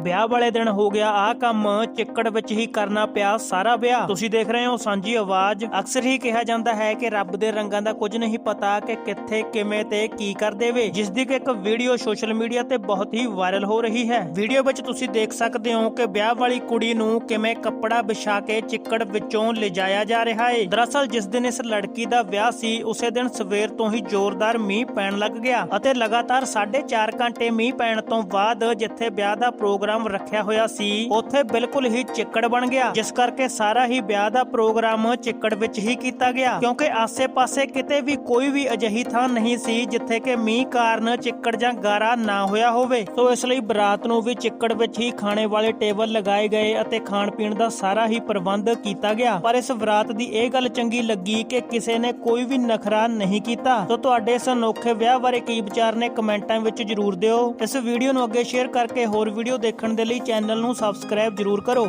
ਵਿਆਹ ਵਾਲੇ ਦਿਨ ਹੋ ਗਿਆ, ਆਹ ਕੰਮ ਚਿੱਕੜ ਵਿੱਚ ਹੀ ਕਰਨਾ ਪਿਆ ਸਾਰਾ ਵਿਆਹ। ਤੁਸੀਂ ਦੇਖ ਰਹੇ ਹੋ ਸਾਂਝੀ ਆਵਾਜ਼। ਅਕਸਰ ਹੀ ਕਿਹਾ ਜਾਂਦਾ ਹੈ ਕਿ ਰੱਬ ਦੇ ਰੰਗਾਂ ਦਾ ਕੁਝ ਨਹੀਂ ਪਤਾ ਕਿ ਕਿੱਥੇ, ਕਿਵੇਂ ਤੇ ਕੀ ਕਰ ਦੇਵੇ ਜਿਸ ਦੀ ਕਿ ਇੱਕ ਵੀਡੀਓ ਸੋਸ਼ਲ ਮੀਡੀਆ ਤੇ ਬਹੁਤ ਹੀ ਵਾਇਰਲ ਹੋ ਰਹੀ ਹੈ। ਵੀਡੀਓ ਵਿੱਚ ਤੁਸੀਂ ਦੇਖ ਸਕਦੇ ਹੋ ਕਿ ਵਿਆਹ ਵਾਲੀ ਕੁੜੀ ਨੂੰ ਕਿਵੇਂ ਕੱਪੜਾ ਵਿਛਾ ਕੇ ਚਿੱਕੜ ਵਿੱਚੋਂ ਲਿਜਾਇਆ ਜਾ ਰਿਹਾ ਹੈ ਦਰਅਸਲ ਜਿਸ ਦਿਨ ਇਸ ਲੜਕੀ ਦਾ ਵਿਆਹ ਸੀ, ਉਸੇ ਦਿਨ ਸਵੇਰ ਤੋਂ ਹੀ ਜ਼ੋਰਦਾਰ ਮੀਂਹ ਪੈਣ ਲੱਗ ਗਿਆ ਅਤੇ ਲਗਾਤਾਰ 4.5 ਘੰਟੇ ਮੀਂਹ ਪੈਣ ਤੋਂ ਬਾਅਦ ਜਿੱਥੇ ਵਿਆਹ ਦਾ ਪ੍ਰੋਗਰਾਮ ਰੱਖਿਆ ਹੋਇਆ ਸੀ, ਉੱਥੇ ਬਿਲਕੁਲ ਹੀ ਚਿੱਕੜ ਬਣ ਗਿਆ, ਜਿਸ ਕਰਕੇ ਸਾਰਾ ਹੀ ਵਿਆਹ ਦਾ ਪ੍ਰੋਗਰਾਮ ਚਿੱਕੜ ਵਿੱਚ ਹੀ ਕੀਤਾ ਗਿਆ, ਕਿਉਂਕਿ ਆਸੇ-ਪਾਸੇ ਕਿਤੇ ਵੀ ਕੋਈ ਵੀ ਅਜਿਹੀ ਥਾਂ ਨਹੀਂ ਸੀ ਜਿੱਥੇ ਕਿ ਮੀਂਹ ਕਾਰਨ ਚਿੱਕੜ ਜਾਂ ਗਾਰਾ ਨਾ ਹੋਇਆ ਹੋਵੇ। ਸੋ ਇਸ ਲਈ ਬਰਾਤ ਨੂੰ ਵੀ ਚਿੱਕੜ ਵਿੱਚ ਹੀ ਖਾਣੇ ਵਾਲੇ ਟੇਬਲ ਲਗਾਏ ਗਏ ਅਤੇ ਖਾਣ ਪੀਣ ਦਾ ਸਾਰਾ ਹੀ ਪ੍ਰਬੰਧ ਕੀਤਾ ਗਿਆ। ਪਰ ਇਸ ਬਰਾਤ ਦੀ ਇਹ ਗੱਲ ਚੰਗੀ ਲੱਗੀ ਕਿ ਕਿਸੇ ਨੇ ਕੋਈ ਵੀ ਨਖਰਾ ਨਹੀਂ ਕੀਤਾ। ਸੋ ਤੁਹਾਡੇ ਇਸ ਅਨੋਖੇ ਵਿਆਹ ਬਾਰੇ ਕੀ ਵਿਚਾਰ ਨੇ ਕਮੈਂਟਾਂ ਵਿੱਚ ਜਰੂਰ ਦਿਓ। ਇਸ ਵੀਡੀਓ ਨੂੰ ਅੱਗੇ ਸ਼ੇਅਰ ਕਰਕੇ ਹੋਰ ਵੀਡੀਓ ਦੇਖ ਦੇਖਣ ਦੇ ਲਈ ਚੈਨਲ ਨੂੰ ਸਬਸਕ੍ਰਾਈਬ ਜਰੂਰ ਕਰੋ।